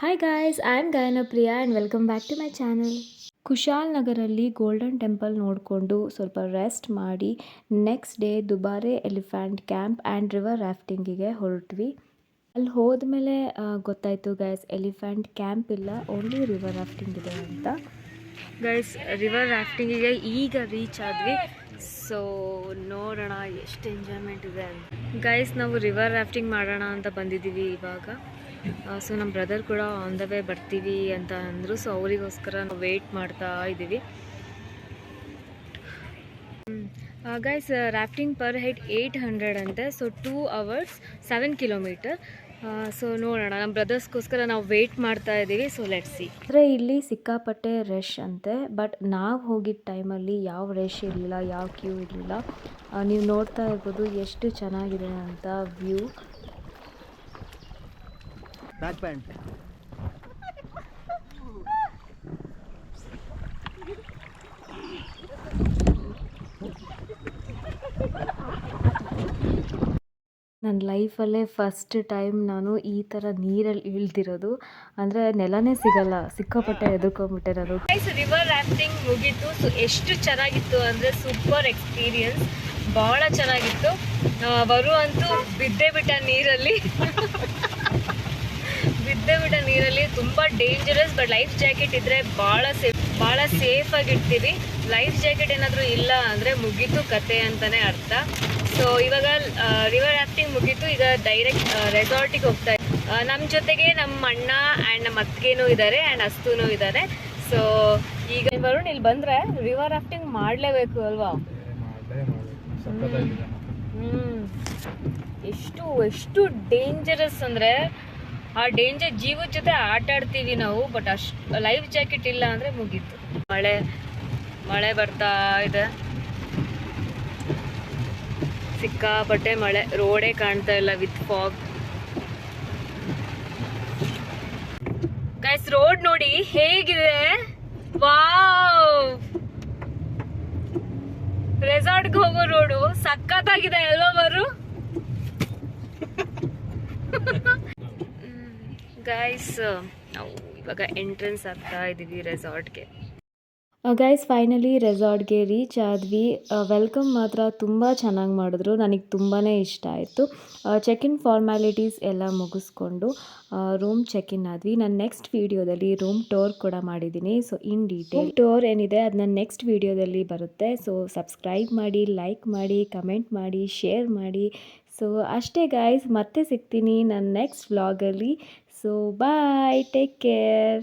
Hi guys I am Gayana Priya and welcome back to my channel Kushal ನಗರಲ್ಲಿ golden temple ನೋಡಿಕೊಂಡು ಸ್ವಲ್ಪ rest ಮಾಡಿ next day Dubare elephant camp and river ರಾಫ್ಟಿಂಗಿಗೆ ಹೊರಟ್ವಿ. ಅಲ್ಲಿ ಹೋದ ಮೇಲೆ ಗೊತ್ತಾಯಿತು ಗೈಸ್ ಎಲಿಫ್ಯಾಂಟ್ ಕ್ಯಾಂಪ್ ಇಲ್ಲ ಓನ್ಲಿ ರಿವರ್ ರಾಫ್ಟಿಂಗ್ ಇದೆ ಅಂತ. ಗೈಸ್ ರಿವರ್ ರಾಫ್ಟಿಂಗಿಗೆ ಈಗ ರೀಚ್ ಆದ್ವಿ. ಸೊ ನೋಡೋಣ ಎಷ್ಟು ಎಂಜಾಯ್ಮೆಂಟ್ ಇದೆ ಗೈಸ್ ನಾವು ರಿವರ್ ರಾಫ್ಟಿಂಗ್ ಮಾಡೋಣ ಅಂತ ಬಂದಿದ್ದೀವಿ ಇವಾಗ. ಸೊ ನಮ್ಮ ಬ್ರದರ್ ಕೂಡ ಆನ್ ದ ವೇ ಬರ್ತೀವಿ ಅಂತ ಅಂದರು. ಸೊ ಅವರಿಗೋಸ್ಕರ ನಾವು ವೆಯ್ಟ್ ಮಾಡ್ತಾ ಇದ್ದೀವಿ. Guys rafting per head eight hundred ಅಂತೆ. So two hours seven kilometre so ನೋಡೋಣ. ನಮ್ಮ ಬ್ರದರ್ಸ್ಗೋಸ್ಕರ ನಾವು ವೆಯ್ಟ್ ಮಾಡ್ತಾ ಇದ್ದೀವಿ. ಸೊ ಲೆಟ್ ಸಿ ಅಂದರೆ ಇಲ್ಲಿ ಸಿಕ್ಕಾಪಟ್ಟೆ ರಶ್ ಅಂತೆ. ಬಟ್ ನಾವು ಹೋಗಿದ್ದ ಟೈಮಲ್ಲಿ ಯಾವ ರಶ್ ಇರಲಿಲ್ಲ ಯಾವ ಕ್ಯೂ ಇರಲಿಲ್ಲ. ನೀವು ನೋಡ್ತಾ ಇರ್ಬೋದು ಎಷ್ಟು ಚೆನ್ನಾಗಿದೆ ಅಂತ ವ್ಯೂ ನನ್ನ ಲೈಫಲ್ಲೇ ಫಸ್ಟ್ ಟೈಮ್ ನಾನು ಈ ಥರ ನೀರಲ್ಲಿ ಇಳ್ದಿರೋದು. ಅಂದರೆ ನೆಲನೇ ಸಿಗಲ್ಲ, ಸಿಕ್ಕಾಪಟ್ಟೆ ಎದುಕೊಂಬಿಟ್ಟೆ ನಾನು ರಿವರ್ ರ್ಯಾಫ್ಟಿಂಗ್ ಮುಗೀತು. ಸೊ ಎಷ್ಟು ಚೆನ್ನಾಗಿತ್ತು ಅಂದರೆ ಸೂಪರ್ ಎಕ್ಸ್ಪೀರಿಯನ್ಸ್ ಭಾಳ ಚೆನ್ನಾಗಿತ್ತು. ಬರುವಂತೂ ಬಿದ್ದೆ ಬಿಟ್ಟ ನೀರಲ್ಲಿ. ಬಿದ್ದೇ ಬಿಟ್ಟ ನೀರಲ್ಲಿ. ತುಂಬ ಡೇಂಜರಸ್ ಬಟ್ ಲೈಫ್ ಜಾಕೆಟ್ ಇದ್ದರೆ ಭಾಳ ಸೇಫ್ ಭಾಳ ಸೇಫ್ ಆಗಿರ್ತೀವಿ ಲೈಫ್ ಜಾಕೆಟ್ ಏನಾದರೂ ಇಲ್ಲ ಅಂದರೆ ಮುಗೀತು ಕತೆ ಅಂತಾನೆ ಅರ್ಥ. ಸೊ ಇವಾಗ ರಿವರ್ ರಾಫ್ಟಿಂಗ್ ಮುಗೀತು ಈಗ ಡೈರೆಕ್ಟ್ ರೆಸಾರ್ಟಿಗೆ ಹೋಗ್ತಾ ನಮ್ಮ ಜೊತೆಗೆ ನಮ್ಮ ಅಣ್ಣ ಆ್ಯಂಡ್ ನಮ್ಮ ಅತ್ತಿಗೆನೂ ಇದ್ದಾರೆ ಆ್ಯಂಡ್ ಅಸ್ತೂನು ಇದ್ದಾರೆ ಸೊ ಈಗ ವರುಣ್ ಇಲ್ಲಿ ಬಂದರೆ ರಿವರ್ ರಾಫ್ಟಿಂಗ್ ಮಾಡಲೇಬೇಕು ಅಲ್ವಾ? ಹ್ಮ್. ಎಷ್ಟು ಎಷ್ಟು ಡೇಂಜರಸ್ ಅಂದ್ರೆ ಆ ಡೇಂಜರ್ ಜೀವದ ಜೊತೆ ಆಟ ಆಡ್ತೀವಿ ನಾವು ಬಟ್ ಅಷ್ಟು ಲೈಫ್ ಜಾಕೆಟ್ ಇಲ್ಲ ಅಂದ್ರೆ ಮುಗೀತು. ಮಳೆ ಮಳೆ ಬರ್ತಾ ಇದೆ. ಸಿಕ್ಕಾಪಟ್ಟೆ ಮಳೆ ರೋಡೇ ಕಾಣ್ತಾ ಇಲ್ಲ ವಿತ್ ಫಾಗ್ ಗೈಸ್ ರೋಡ್ ನೋಡಿ ಹೇಗಿದೆ? ವಾವ್ ರೆಸಾರ್ಟ್ಗೆ ಹೋಗೋ ರೋಡು ಸಖತ್ತಾಗಿದೆ. ಅಲ್ವಾ ಗೈಸ್ ನಾವು ಇವಾಗ ಎಂಟ್ರೆನ್ಸ್ ಆಗ್ತಾ ಇದ್ದೀವಿ ರೆಸಾರ್ಟ್ಗೆ ಗೈಸ್ ಫೈನಲಿ ರೆಸಾರ್ಟ್ಗೆ ರೀಚ್ ಆದ್ವಿ. ವೆಲ್ಕಮ್ ಮಾತ್ರ ತುಂಬ ಚೆನ್ನಾಗಿ ಮಾಡಿದ್ರು. ನನಗೆ ತುಂಬಾ ಇಷ್ಟ ಆಯಿತು. ಚೆಕ್ ಇನ್ ಫಾರ್ಮ್ಯಾಲಿಟೀಸ್ ಎಲ್ಲ ಮುಗಿಸ್ಕೊಂಡು ರೂಮ್ ಚೆಕ್ ಇನ್ ಆದ್ವಿ. ನಾನು ನೆಕ್ಸ್ಟ್ ವೀಡಿಯೋದಲ್ಲಿ ರೂಮ್ ಟೋರ್ ಕೂಡ ಮಾಡಿದ್ದೀನಿ ಸೊ ಇನ್ ಡೀಟೇಲ್ ಟೋರ್ ಏನಿದೆ ಅದು ನನ್ನ ನೆಕ್ಸ್ಟ್ ವೀಡಿಯೋದಲ್ಲಿ ಬರುತ್ತೆ. ಸೊ ಸಬ್ಸ್ಕ್ರೈಬ್ ಮಾಡಿ ಲೈಕ್ ಮಾಡಿ ಕಮೆಂಟ್ ಮಾಡಿ ಶೇರ್ ಮಾಡಿ. ಸೊ ಅಷ್ಟೇ ಗಾಯ್ಸ್ ಮತ್ತೆ ಸಿಗ್ತೀನಿ. ನನ್ನ ನೆಕ್ಸ್ಟ್ ವ್ಲಾಗಲ್ಲಿ So, bye. Take care.